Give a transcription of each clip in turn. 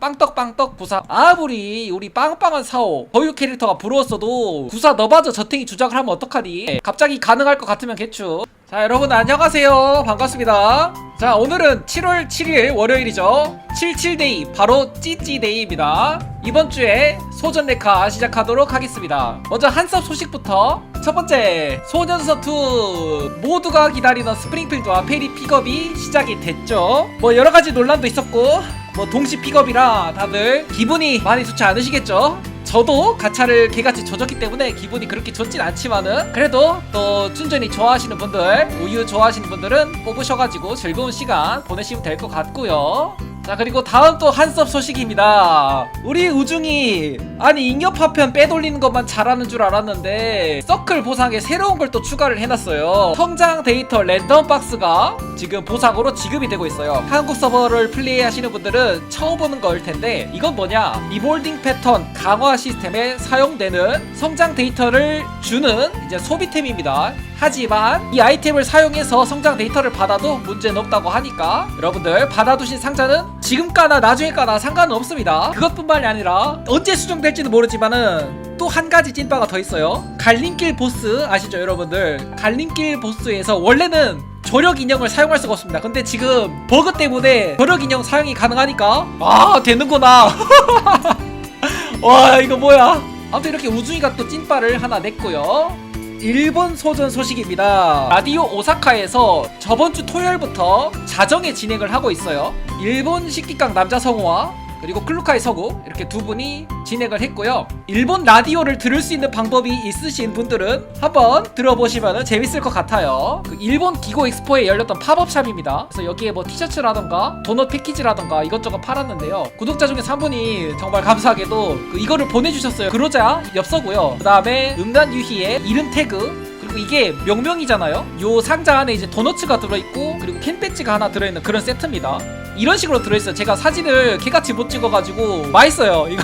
빵떡빵떡 구사. 아무리 우리 빵빵한 사오 거유 캐릭터가 부러웠어도 구사 너마저 저탱이 주작을 하면 어떡하니? 갑자기 가능할 것 같으면 개추 자 여러분 안녕하세요. 반갑습니다. 자 오늘은 7월 7일 월요일이죠. 77데이 바로 찌찌데이입니다. 이번 주에 소전 레카 시작하도록 하겠습니다. 먼저 한섭 소식부터. 첫 번째 소년서 2 모두가 기다리던 스프링필드와 페리 픽업이 시작이 됐죠. 뭐 여러 가지 논란도 있었고 뭐 동시 픽업이라 다들 기분이 많이 좋지 않으시겠죠 저도 가차를 개같이 져줬기 때문에 기분이 그렇게 좋진 않지만은 그래도 또 춘전이 좋아하시는 분들 우유 좋아하시는 분들은 뽑으셔가지고 즐거운 시간 보내시면 될 것 같고요 자 그리고 다음 또 한섭 소식입니다. 우리 우중이 아니 잉여 파편 빼돌리는 것만 잘하는 줄 알았는데 서클 보상에 새로운 걸 또 추가를 해놨어요. 성장 데이터 랜덤 박스가 지금 보상으로 지급이 되고 있어요. 한국 서버를 플레이하시는 분들은 처음 보는 걸 텐데 이건 뭐냐? 리볼딩 패턴 강화 시스템에 사용되는 성장 데이터를 주는 이제 소비템입니다. 하지만 이 아이템을 사용해서 성장 데이터를 받아도 문제는 없다고 하니까 여러분들 받아두신 상자는 지금 까나 나중에 까나 상관은 없습니다. 그것뿐만이 아니라 언제 수정될지는 모르지만은 또 한 가지 찐바가 더 있어요. 갈림길 보스 아시죠 여러분들? 갈림길 보스에서 원래는 조력 인형을 사용할 수가 없습니다. 근데 지금 버그 때문에 조력 인형 사용이 가능하니까 아 되는구나. 와 이거 뭐야? 아무튼 이렇게 우중이가 또 찐바를 하나 냈고요 일본 소전 소식입니다. 라디오 오사카에서 저번 주 토요일부터 자정에 진행을 하고 있어요. 일본 식기강 남자 성우와 그리고 클루카이 서구 이렇게 두 분이 진행을 했고요. 일본 라디오를 들을 수 있는 방법이 있으신 분들은 한번 들어보시면 재밌을 것 같아요. 그 일본 기고 엑스포에 열렸던 팝업샵입니다. 그래서 여기에 뭐 티셔츠라던가 도넛 패키지라던가 이것저것 팔았는데요. 구독자 중에 3분이 정말 감사하게도 그 이거를 보내주셨어요. 그러자 엽서고요. 그 다음에 음란 유희의 이름 태그 그리고 이게 명명이잖아요. 요 상자 안에 이제 도너츠가 들어있고 그리고 캔 배지가 하나 들어있는 그런 세트입니다. 이런 식으로 들어있어요. 제가 사진을 개같이 못 찍어가지고 맛있어요. 이거.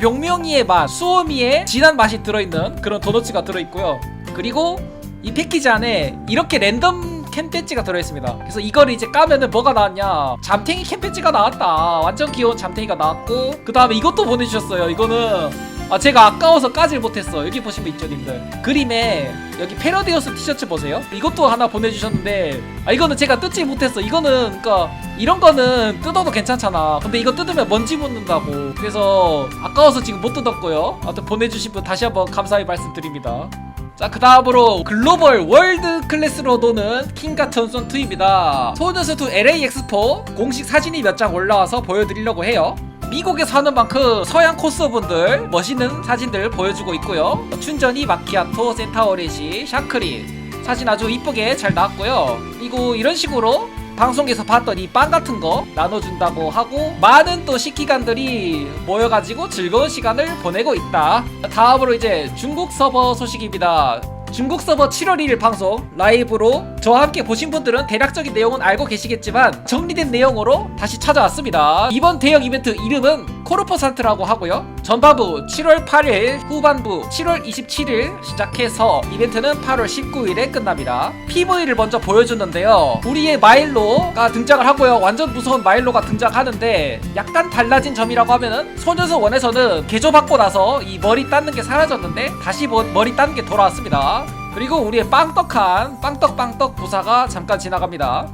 명명이의 맛, 수오미의 진한 맛이 들어있는 그런 도너츠가 들어있고요. 그리고 이 패키지 안에 이렇게 랜덤 캔 배지가 들어있습니다. 그래서 이걸 이제 까면은 뭐가 나왔냐? 잠탱이 캔 배지가 나왔다. 완전 귀여운 잠탱이가 나왔고 그 다음에 이것도 보내주셨어요. 이거는 아 제가 아까워서 까질 못했어. 여기 보시면 있죠 님들. 그림에 여기 패러디어스 티셔츠 보세요. 이것도 하나 보내주셨는데 아 이거는 제가 뜯지 못했어. 이거는 그니까 이런 거는 뜯어도 괜찮잖아. 근데 이거 뜯으면 먼지 묻는다고. 그래서 아까워서 지금 못 뜯었고요. 아무튼 보내주신 분 다시 한번 감사의 말씀드립니다. 자, 그 다음으로 글로벌 월드 클래스로 도는 킹가트 선 2입니다. 소녀스2 LA 엑스포 공식 사진이 몇 장 올라와서 보여드리려고 해요. 미국에서 하는 만큼 서양 코스분들 멋있는 사진들 보여주고 있고요. 춘전이 마키아토, 센타오레시, 샤크린 사진 아주 이쁘게 잘 나왔고요. 그리고 이런 식으로 방송에서 이빵 같은 거 나눠준다고 하고 많은 또 식기관들이 모여가지고 즐거운 시간을 보내고 있다. 다음으로 이제 중국 서버 소식입니다. 중국 서버 7월 1일 방송 라이브로 저와 함께 보신 분들은 대략적인 내용은 알고 계시겠지만 정리된 내용으로 다시 찾아왔습니다. 이번 대형 이벤트 이름은 코르포산트라고 하고요. 전반부 7월 8일, 후반부 7월 27일 시작해서 이벤트는 8월 19일에 끝납니다. PV를 먼저 보여주는데요. 우리의 마일로가 등장을 하고요. 완전 무서운 마일로가 등장하는데 약간 달라진 점이라고 하면은 소녀서 원에서는 개조 받고 나서 이 머리 땄는 게 사라졌는데 다시 뭐 머리 땄는 게 돌아왔습니다. 그리고 우리의 빵떡한 빵떡빵떡 부사가 잠깐 지나갑니다.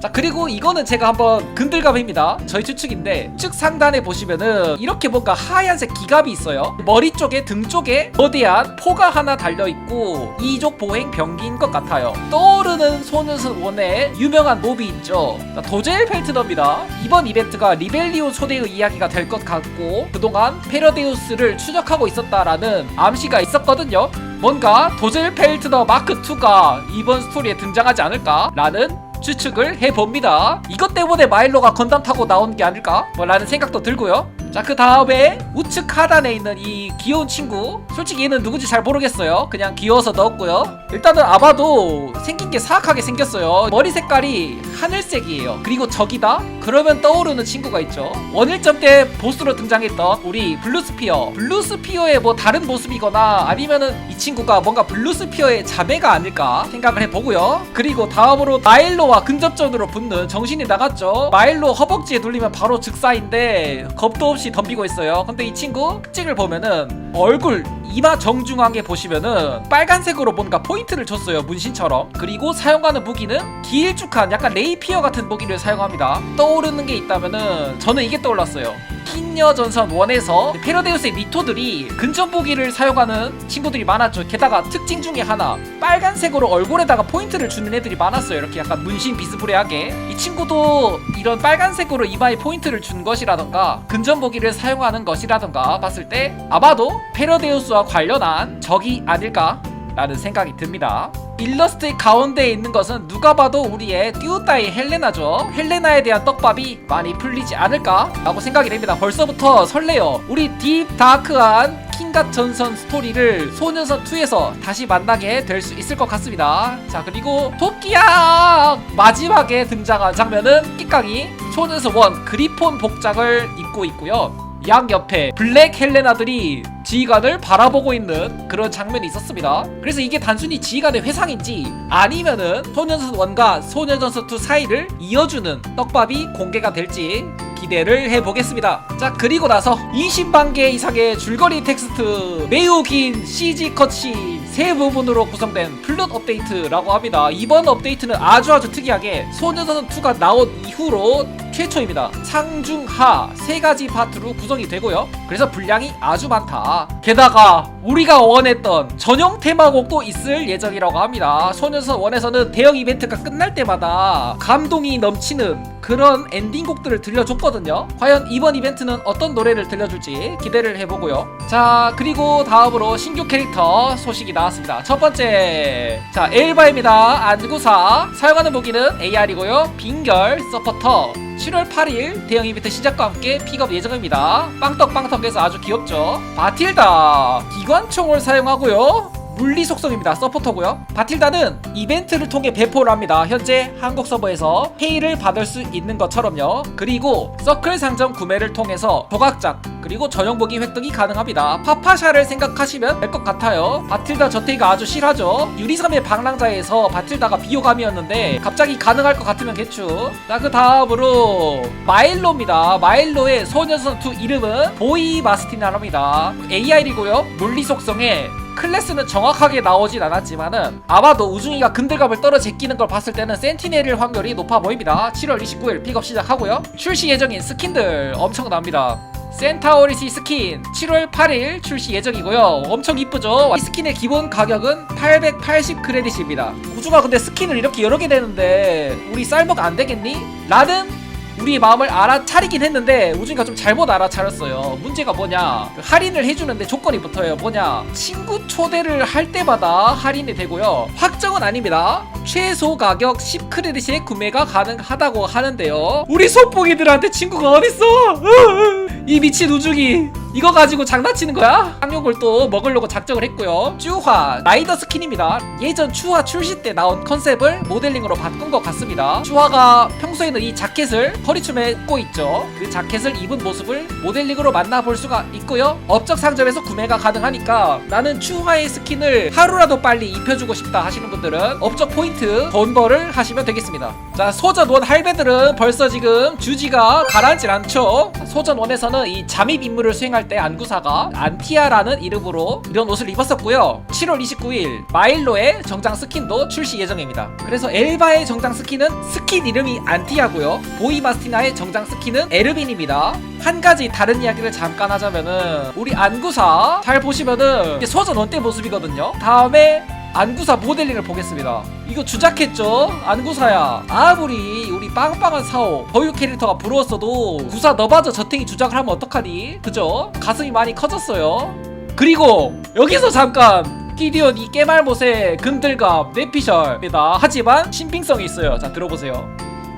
자 그리고 이거는 제가 한번 근들감입니다. 저희 추측인데 측 상단에 보시면은 이렇게 뭔가 하얀색 기갑이 있어요. 머리 쪽에 등 쪽에 거대한 포가 하나 달려있고 이족 보행 병기인 것 같아요. 떠오르는 소녀스 원의 유명한 몹이 있죠? 자, 도젤 펠트너입니다. 이번 이벤트가 리벨리온 초대의 이야기가 될 것 같고 그동안 페러데우스를 추적하고 있었다라는 암시가 있었거든요 뭔가 도젤 펠트너 마크 2가 이번 스토리에 등장하지 않을까 라는 추측을 해봅니다. 이것 때문에 마일로가 건담 타고 나온 게 아닐까? 뭐 라는 생각도 들고요. 자 그 다음에 우측 하단에 있는 이 귀여운 친구. 솔직히 얘는 누군지 잘 모르겠어요. 그냥 귀여워서 넣었고요. 일단은 아마도 생긴 게 사악하게 생겼어요. 머리 색깔이 하늘색이에요. 그리고 저기다? 그러면 떠오르는 친구가 있죠. 원일점 때 보스로 등장했던 우리 블루스피어. 블루스피어의 뭐 다른 모습이거나 아니면은 이 친구가 뭔가 블루스피어의 자매가 아닐까 생각을 해보고요. 그리고 다음으로 마일로와 근접전으로 붙는 정신이 나갔죠. 마일로 허벅지에 돌리면 바로 즉사인데 겁도 없이 덤비고 있어요. 근데 이 친구 특징을 보면은 얼굴 이마 정중앙에 보시면은 빨간색으로 뭔가 포인트를 줬어요 문신처럼. 그리고 사용하는 무기는 길쭉한 약간 레이피어 같은 무기를 사용합니다. 떠오르는 게 있다면은 저는 이게 떠올랐어요. 흰여 전선 1에서 페르데우스의 미토들이 근접 무기를 사용하는 친구들이 많았죠. 게다가 특징 중에 하나 빨간색으로 얼굴에다가 포인트를 주는 애들이 많았어요. 이렇게 약간 문신 비스무리하게. 이 친구도 이런 빨간색으로 이마에 포인트를 준 것이라던가 근접 무기를 사용하는 것이라던가 봤을 때 아마도 페르데우스와 관련한 적이 아닐까 라는 생각이 듭니다. 일러스트의 가운데에 있는 것은 누가 봐도 우리의 듀따이 헬레나죠. 헬레나에 대한 떡밥이 많이 풀리지 않을까? 라고 생각이 됩니다. 벌써부터 설레요. 우리 딥 다크한 킹갓 전선 스토리를 소년선 2에서 다시 만나게 될 수 있을 것 같습니다. 자, 그리고 토끼야! 마지막에 등장한 장면은 끼깡이 소년선 1 그리폰 복장을 입고 있고요. 양 옆에 블랙 헬레나들이 지휘관을 바라보고 있는 그런 장면이 있었습니다. 그래서 이게 단순히 지휘관의 회상인지 아니면은 소년선 1과 소년전선 2 사이를 이어주는 떡밥이 공개가 될지 기대를 해보겠습니다. 자 그리고 나서 20만개 이상의 줄거리 텍스트 매우 긴 CG 컷이 세 부분으로 구성된 플롯 업데이트라고 합니다. 이번 업데이트는 아주 아주 특이하게 소년선 2가 나온 이후로 최초입니다. 상중하 세 가지 파트로 구성이 되고요. 그래서 분량이 아주 많다. 게다가 우리가 원했던 전용 테마곡도 있을 예정이라고 합니다. 소년선 1에서는 대형 이벤트가 끝날 때마다 감동이 넘치는 그런 엔딩곡들을 들려줬거든요. 과연 이번 이벤트는 어떤 노래를 들려줄지 기대를 해보고요. 자 그리고 다음으로 신규 캐릭터 소식이 나왔습니다. 첫 번째 자 엘바입니다. 안구사 사용하는 무기는 AR이고요. 빙결 서포터 7월 8일 대형 이벤트 시작과 함께 픽업 예정입니다. 빵떡빵떡해서 아주 귀엽죠. 바틸다 기관 총을 사용하고요. 물리 속성입니다. 서포터고요. 바틸다는 이벤트를 통해 배포를 합니다. 현재 한국 서버에서 페이를 받을 수 있는 것처럼요. 그리고 서클 상점 구매를 통해서 조각작 그리고 전용 무기 획득이 가능합니다. 파파샤를 생각하시면 될 것 같아요. 바틸다 저테이가 아주 실하죠. 유리섬의 방랑자에서 바틸다가 비호감이었는데 갑자기 가능할 것 같으면 개추. 자 그 다음으로 마일로입니다. 마일로의 소년선 2 이름은 보이 마스티나랍니다. AR이고요. 물리 속성에 클래스는 정확하게 나오진 않았지만은 아마도 우중이가 근들갑을 떨어 제끼는 걸 봤을 때는 센티넬일 확률이 높아 보입니다. 7월 29일 픽업 시작하고요. 출시 예정인 스킨들 엄청납니다. 센타오리시 스킨 7월 8일 출시 예정이고요. 엄청 이쁘죠? 이 스킨의 기본 가격은 880 크레딧입니다. 우중아 근데 스킨을 이렇게 여러 개 되는데 우리 쌀먹 안 되겠니? 라는 우리의 마음을 알아차리긴 했는데 우중이가 좀 잘못 알아차렸어요. 문제가 뭐냐? 그 할인을 해주는데 조건이 붙어요. 뭐냐? 친구 초대를 할 때마다 할인이 되고요. 확정은 아닙니다. 최소 가격 10 크레딧에 구매가 가능하다고 하는데요. 우리 소뽕이들한테 친구가 어딨어? 이 미친 우중이 이거 가지고 장난치는 거야? 상욕을 또 먹으려고 작정을 했고요. 쭈화 라이더 스킨입니다. 예전 추화 출시 때 나온 컨셉을 모델링으로 바꾼 것 같습니다. 쭈화가 평소에는 이 자켓을 허리춤에 입고 있죠. 그 자켓을 입은 모습을 모델링으로 만나볼 수가 있고요. 업적 상점에서 구매가 가능하니까 나는 추화의 스킨을 하루라도 빨리 입혀주고 싶다 하시는 분들은 업적 포인트 돈벌을 하시면 되겠습니다. 자 소전 원 할배들은 벌써 지금 주지가 가라앉질 않죠. 소전 원에서는 이 잠입 임무를 수행할 때 안구사가 안티아라는 이름으로 이런 옷을 입었었고요. 7월 29일 마일로의 정장 스킨도 출시 예정입니다. 그래서 엘바의 정장 스킨은 스킨 이름이 안티아고요. 보이마스티나의 정장 스킨은 에르빈입니다. 한 가지 다른 이야기를 잠깐 하자면은 우리 안구사 잘 보시면은 소전 원때 모습이거든요. 다음에 안구사 모델링을 보겠습니다. 이거 주작했죠? 안구사야. 아무리 우리 빵빵한 사오 보유 캐릭터가 부러웠어도 구사 너마저 저탱이 주작을 하면 어떡하니? 그죠? 가슴이 많이 커졌어요. 그리고 여기서 잠깐 끼디온 이 깨말못의 근들갑 내피셜입니다. 하지만 신빙성이 있어요. 자 들어보세요.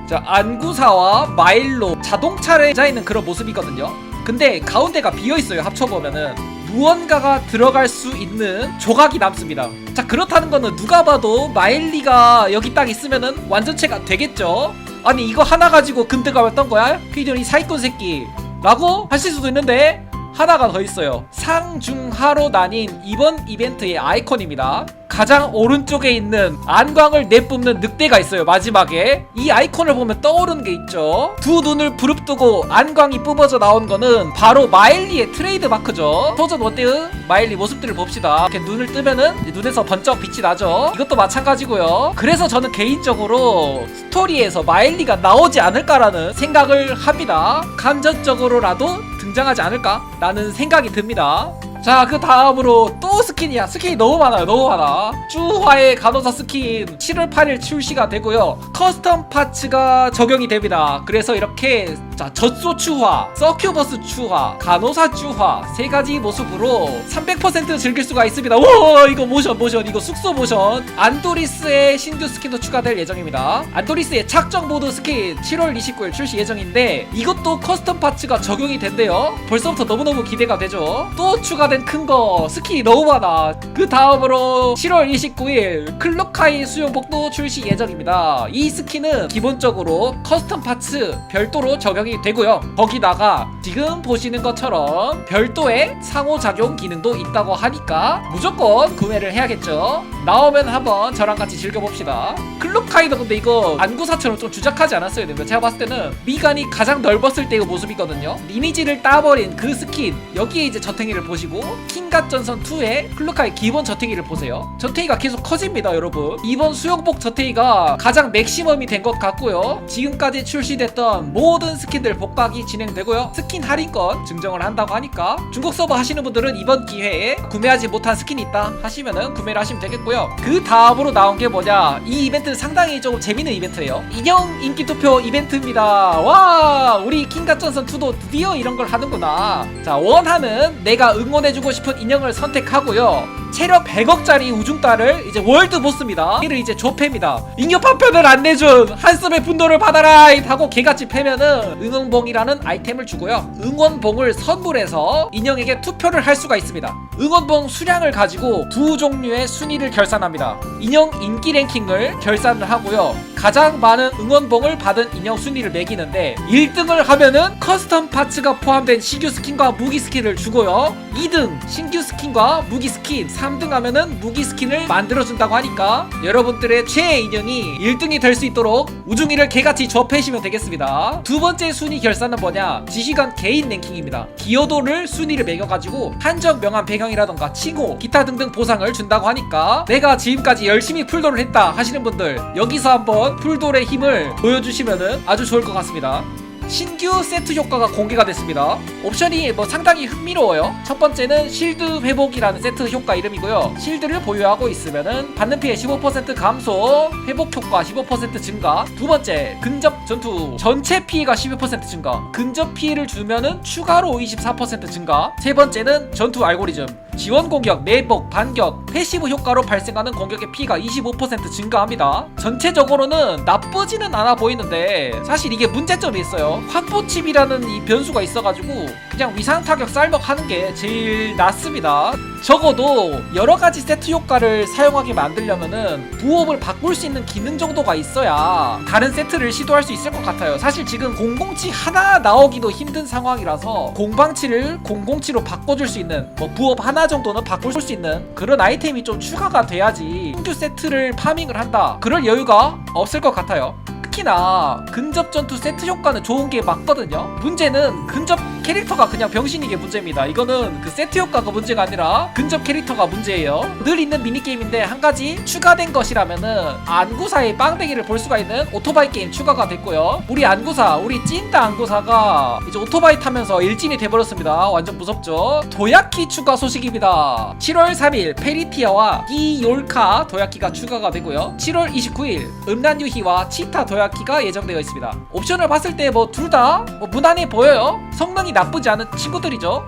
자 안구사와 마일로 자동차를 디자인은 그런 모습이거든요. 근데 가운데가 비어있어요 합쳐보면은 무언가가 들어갈 수 있는 조각이 남습니다. 자 그렇다는 거는 누가 봐도 마일리가 여기 딱 있으면은 완전체가 되겠죠? 아니 이거 하나 가지고 금드가 어떤 거야? 피디언 이 사기꾼 새끼. 라고 하실 수도 있는데 하나가 더 있어요. 상중하로 나뉜 이번 이벤트의 아이콘입니다 가장 오른쪽에 있는 안광을 내뿜는 늑대가 있어요 마지막에. 이 아이콘을 보면 떠오르는 게 있죠. 두 눈을 부릅뜨고 안광이 뿜어져 나온 거는 바로 마일리의 트레이드 마크죠. 소전 원대의 마일리 모습들을 봅시다. 이렇게 눈을 뜨면은 눈에서 번쩍 빛이 나죠. 이것도 마찬가지고요. 그래서 저는 개인적으로 스토리에서 마일리가 나오지 않을까라는 생각을 합니다. 감정적으로라도 등장하지 않을까? 라는 생각이 듭니다 자, 그 다음으로 또 스킨이야. 스킨이 너무 많아요. 너무 많아. 쭈화의 간호사 스킨 7월 8일 출시가 되고요. 커스텀 파츠가 적용이 됩니다. 그래서 이렇게 자, 젖소 추화, 서큐버스 추화, 간호사 추화 세 가지 모습으로 300% 즐길 수가 있습니다. 오, 이거 모션 모션 이거 숙소 모션. 안도리스의 신규 스킨도 추가될 예정입니다. 안도리스의 착정 모드 스킨 7월 29일 출시 예정인데 이것도 커스텀 파츠가 적용이 된대요. 벌써부터 너무너무 기대가 되죠. 또 추가 된큰거 스킨이 너무 많아. 그 다음으로 7월 29일 클로카이 수영복도 출시 예정입니다. 이 스킨은 기본적으로 커스텀 파츠 별도로 적용이 되고요. 거기다가 지금 보시는 것처럼 별도의 상호작용 기능도 있다고 하니까 무조건 구매를 해야겠죠. 나오면 한번 저랑 같이 즐겨봅시다. 클로카이도 근데 이거 안구사처럼 좀 주작하지 않았어요. 근데 제가 봤을 때는 미간이 가장 넓었을 때의 모습이거든요. 리니지를 따버린 그 스킨 여기에 이제 저탱이를 보시고 킹갓 전선 2의 클로카이 기본 저탱이를 보세요. 저탱이가 계속 커집니다, 여러분. 이번 수영복 저탱이가 가장 맥시멈이 된 것 같고요. 지금까지 출시됐던 모든 스킨들 복각이 진행되고요. 스킨 할인권 증정을 한다고 하니까 중국 서버 하시는 분들은 이번 기회에 구매하지 못한 스킨이 있다 하시면은 구매를 하시면 되겠고요. 그 다음으로 나온 게 뭐냐? 이 이벤트는 상당히 좀 재밌는 이벤트예요. 인형 인기 투표 이벤트입니다. 와, 우리 킹갓 전선 2도 드디어 이런 걸 하는구나. 자, 원하는 내가 응원해주고 싶은 인형을 선택하고요. 체력 100억짜리 우중따를 이제 월드 보스입니다. 이를 이제 조패입니다. 잉여 파편을 안 내준 한숨의 분노를 받아라 하고 개같이 패면은 응원봉이라는 아이템을 주고요. 응원봉을 선물해서 인형에게 투표를 할 수가 있습니다. 응원봉 수량을 가지고 두 종류의 순위를 결산합니다. 인형 인기 랭킹을 결산을 하고요. 가장 많은 응원봉을 받은 인형 순위를 매기는데 1등을 하면은 커스텀 파츠가 포함된 신규 스킨과 무기 스킨을 주고요. 2등 신규 스킨과 무기 스킨 3등 하면은 무기 스킨을 만들어준다고 하니까 여러분들의 최애 인형이 1등이 될 수 있도록 우중이를 개같이 접해시면 되겠습니다. 두 번째 순위 결산은 뭐냐? 지시간 개인 랭킹입니다. 기여도를 순위를 매겨가지고 한정 명함 배경이라던가 칭호 기타 등등 보상을 준다고 하니까 내가 지금까지 열심히 풀도를 했다 하시는 분들 여기서 한번 풀돌의 힘을 보여주시면은 아주 좋을 것 같습니다 신규 세트 효과가 공개가 됐습니다. 옵션이 뭐 상당히 흥미로워요. 첫 번째는 실드 회복이라는 세트 효과 이름이고요. 실드를 보유하고 있으면은 받는 피해 15% 감소, 회복 효과 15% 증가. 두 번째, 근접 전투 전체 피해가 12% 증가. 근접 피해를 주면은 추가로 24% 증가. 세 번째는 전투 알고리즘. 지원 공격, 내복, 반격, 패시브 효과로 발생하는 공격의 피가 25% 증가합니다. 전체적으로는 나쁘지는 않아 보이는데 사실 이게 문제점이 있어요. 환포칩이라는 이 변수가 있어가지고 그냥 위상 타격 쌀먹 하는 게 제일 낫습니다. 적어도 여러 가지 세트 효과를 사용하게 만들려면은 부업을 바꿀 수 있는 기능 정도가 있어야 다른 세트를 시도할 수 있을 것 같아요. 사실 지금 007 하나 나오기도 힘든 상황이라서 007을 007로 바꿔줄 수 있는 뭐 부업 하나 정도는 바꿀 수 있는 그런 아이템이 좀 추가가 돼야지 신규 세트를 파밍을 한다. 그럴 여유가 없을 것 같아요. 특히나 근접 전투 세트 효과는 좋은 게 맞거든요. 문제는 근접 캐릭터가 그냥 병신이게 문제입니다. 이거는 그 세트 효과가 문제가 아니라 근접 캐릭터가 문제예요. 늘 있는 미니게임인데 한 가지 추가된 것이라면은 안구사의 빵대기를 볼 수가 있는 오토바이 게임 추가가 됐고요. 우리 안구사, 우리 찐따 안구사가 이제 오토바이 타면서 일진이 돼버렸습니다. 완전 무섭죠? 도야키 추가 소식입니다. 7월 3일 페리티아와 이올카 도야키가 추가가 되고요. 7월 29일 음란유희와 치타 도야키 가 예정되어 있습니다. 옵션을 봤을 때 뭐 둘 다 뭐 무난해 보여요. 성능이 나쁘지 않은 친구들이죠.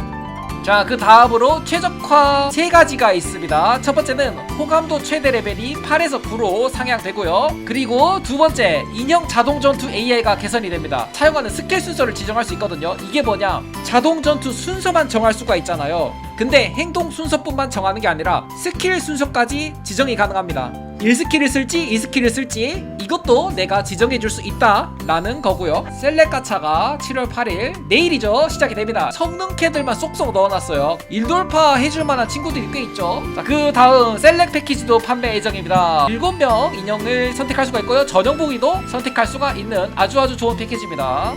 자, 그 다음으로 최적화 세 가지가 있습니다. 첫 번째는 호감도 최대 레벨이 8에서 9로 상향되고요. 그리고 두 번째, 인형 자동 전투 AI가 개선이 됩니다. 사용하는 스킬 순서를 지정할 수 있거든요. 이게 뭐냐? 자동 전투 순서만 정할 수가 있잖아요. 근데 행동 순서뿐만 정하는 게 아니라 스킬 순서까지 지정이 가능합니다. 1 스킬을 쓸지 2 스킬을 쓸지 이것도 내가 지정해 줄 수 있다라는 거고요. 셀렉 가차가 7월 8일 내일이죠. 시작이 됩니다. 성능 캐들만 쏙쏙 넣어놨어요. 일돌파 해줄 만한 친구들이 꽤 있죠. 자, 그 다음 셀렉 패키지도 판매 예정입니다. 7명 인형을 선택할 수가 있고요. 전용 보기도 선택할 수가 있는 아주 아주 좋은 패키지입니다.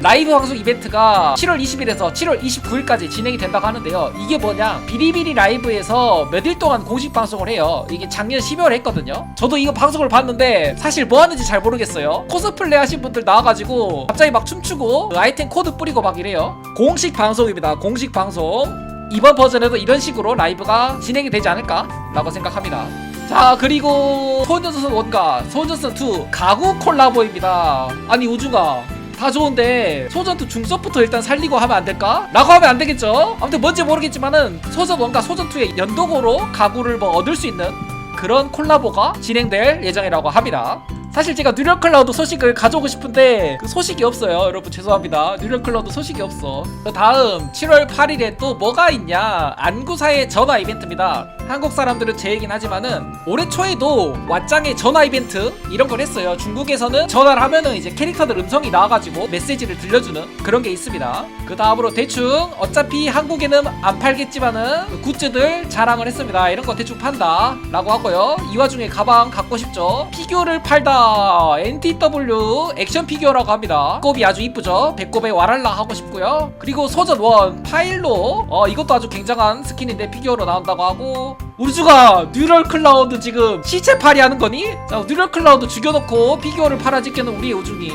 라이브 방송 이벤트가 7월 20일에서 7월 29일까지 진행이 된다고 하는데요. 이게 뭐냐? 비리비리 라이브에서 몇 일 동안 공식 방송을 해요. 이게 작년 12월에 했거든요. 저도 이거 방송을 봤는데 사실 뭐 하는지 잘 모르겠어요. 코스플레이 하신 분들 나와가지고 갑자기 막 춤추고 그 아이템 코드 뿌리고 막 이래요. 공식 방송입니다. 공식 방송. 이번 버전에도 이런 식으로 라이브가 진행이 되지 않을까라고 생각합니다. 자 그리고 소녀선 원과 소녀선 2 가구 콜라보입니다. 아니 우주가 다 좋은데 소전 2 중섭부터 일단 살리고 하면 안 될까? 라고 하면 안 되겠죠? 아무튼 뭔지 모르겠지만은 소전 1과 소전 2의 연동으로 가구를 뭐 얻을 수 있는 그런 콜라보가 진행될 예정이라고 합니다. 사실 제가 뉴럴 클라우드 소식을 가져오고 싶은데 그 소식이 없어요. 여러분 죄송합니다. 뉴럴 클라우드 소식이 없어. 그 다음 7월 8일에 또 뭐가 있냐? 안구사의 전화 이벤트입니다. 한국 사람들은 제 얘긴 하지만은 올해 초에도 왓짱의 전화 이벤트 이런 걸 했어요. 중국에서는 전화를 하면은 이제 캐릭터들 음성이 나와가지고 메시지를 들려주는 그런 게 있습니다. 그 다음으로 대충 어차피 한국에는 안 팔겠지만은 그 굿즈들 자랑을 했습니다. 이런 거 대충 판다 라고 하고요. 이 와중에 가방 갖고 싶죠? 피규어를 팔다 NTW 액션 피규어라고 합니다. 꼽이 아주 이쁘죠? 배꼽에 와랄라 하고 싶고요. 그리고 소전 원 파일로 어 이것도 아주 굉장한 스킨인데 피규어로 나온다고 하고 우주가 뉴럴 클라우드 지금 시체 팔이 하는 거니? 자 뉴럴 클라우드 죽여놓고 피규어를 팔아짓기는 우리 우중이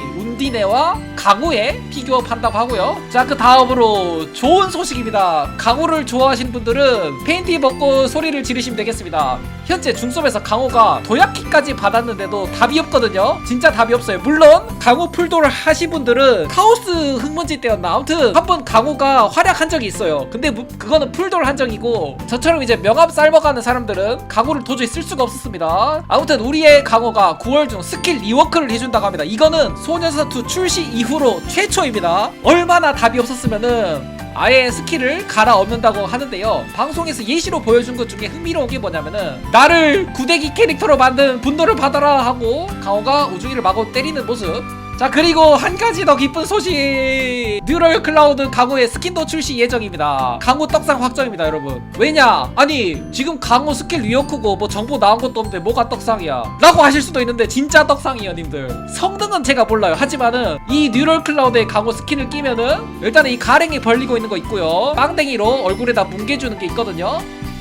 운디네와 강우의 피규어 판다고 하고요. 자 그 다음으로 좋은 소식입니다. 강우를 좋아하시는 분들은 페인트 벗고 소리를 지르시면 되겠습니다. 현재 중섭에서 강우가 도약키까지 받았는데도 답이 없거든요. 진짜 답이 없어요. 물론 강우 풀도를 하신 분들은 카오스 흑먼지 때였나 아무튼 한 번 강우가 활약한 적이 있어요. 근데 무- 그거는 풀도를 한 적이고 저처럼 이제 명함 삶아가는 사람들은 강우를 도저히 쓸 수가 없었습니다. 아무튼 우리의 강우가 9월 중 스킬 리워크를 해준다고 합니다. 이거는 소녀사 2 출시 이후로 최초입니다. 얼마나 답이 없었으면은 아예 스킬을 갈아엎는다고 하는데요. 방송에서 예시로 보여준 것 중에 흥미로운 게 뭐냐면은 나를 구대기 캐릭터로 만든 분노를 받아라 하고 강호가 우중이를 마구 때리는 모습. 자 그리고 한 가지 더 기쁜 소식. 뉴럴 클라우드 강호의 스킨도 출시 예정입니다. 강호 떡상 확정입니다 여러분. 왜냐? 아니 지금 강호 스킬 리어크고 뭐 정보 나온 것도 없는데 뭐가 떡상이야? 라고 하실 수도 있는데 진짜 떡상이에요 님들. 성능은 제가 몰라요. 하지만은 이 뉴럴 클라우드의 강호 스킨을 끼면은 일단은 이 가랭이 벌리고 있는 거 있고요. 빵댕이로 얼굴에다 뭉개주는 게 있거든요.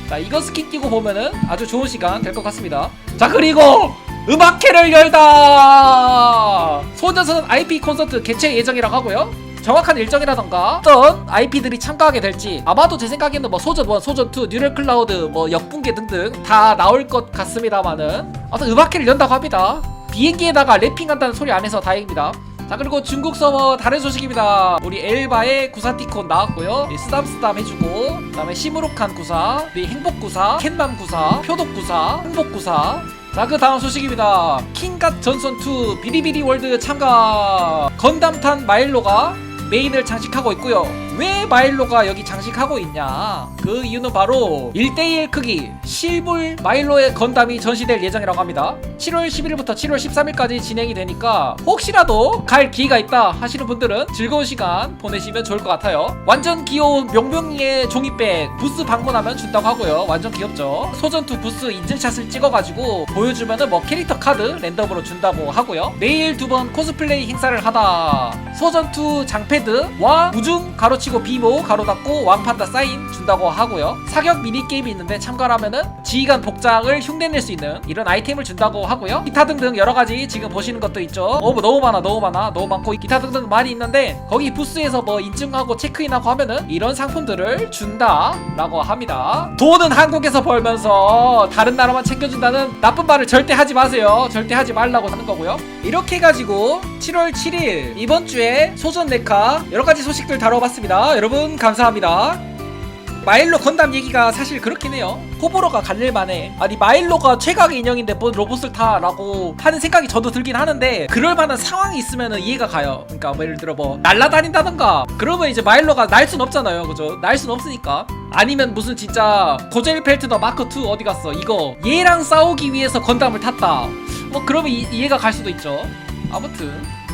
자 이거 스킨 끼고 보면은 아주 좋은 시간 될 것 같습니다. 자 그리고 음악회를 열다. 소녀선 IP 콘서트 개최 예정이라고 하고요. 정확한 일정이라던가 어떤 IP들이 참가하게 될지 아마도 제 생각에는 뭐 소전 1, 소전 2, 뉴럴 클라우드, 뭐 역분계 등등 다 나올 것 같습니다만은 아무튼 음악회를 연다고 합니다. 비행기에다가 랩핑한다는 소리 안 해서 다행입니다. 자 그리고 중국 서버 다른 소식입니다. 우리 엘바의 구사티콘 나왔고요. 이 쓰담쓰담 해주고 그 다음에 시무룩한 구사 행복구사 캔맘 구사 표독구사 행복구사 자 그 다음 소식입니다. 킹갓 전선2 비리비리 월드 참가 건담탄 마일로가 메인을 장식하고 있고요 왜 마일로가 여기 장식하고 있냐? 그 이유는 바로 1대1 크기 실물 마일로의 건담이 전시될 예정이라고 합니다. 7월 11일부터 7월 13일까지 진행이 되니까 혹시라도 갈 기회가 있다 하시는 분들은 즐거운 시간 보내시면 좋을 것 같아요. 완전 귀여운 명명이의 종이백 부스 방문하면 준다고 하고요. 완전 귀엽죠? 소전2 부스 인증샷을 찍어가지고 보여주면은 뭐 캐릭터 카드 랜덤으로 준다고 하고요. 매일 두 번 코스플레이 행사를 하다. 소전2 장패드와 우중 가로 치고 비모 가로 닫고 왕판 다 사인 준다고 하고요. 사격 미니게임이 있는데 참가하면은 지휘관 복장을 흉내낼 수 있는 이런 아이템을 준다고 하고요. 기타 등등 여러가지 지금 보시는 것도 있죠. 어, 뭐 너무 많아 너무 많아 너무 많고 기타 등등 많이 있는데 거기 부스에서 뭐 인증하고 체크인하고 하면은 이런 상품들을 준다 라고 합니다. 돈은 한국에서 벌면서 다른 나라만 챙겨준다는 나쁜 말을 절대 하지 마세요. 절대 하지 말라고 하는 거고요. 이렇게 해가지고 7월 7일 이번 주에 소전 네카 여러 가지 소식들 다뤄봤습니다 여러분 감사합니다. 마일로 건담 얘기가 사실 그렇긴 해요. 호불호가 갈릴만해. 아니 마일로가 최강의 인형인데 뭔 로봇을 타라고 하는 생각이 저도 들긴 하는데 그럴 만한 상황이 있으면 이해가 가요. 그러니까 뭐 예를 들어 뭐 날라다닌다던가. 그러면 이제 마일로가 날 순 없잖아요. 그죠? 날 순 없으니까. 아니면 무슨 진짜 고젤 펠트너 마크 2 어디 갔어? 이거. 얘랑 싸우기 위해서 건담을 탔다. 뭐 그러면 이, 이해가 갈 수도 있죠. 아무튼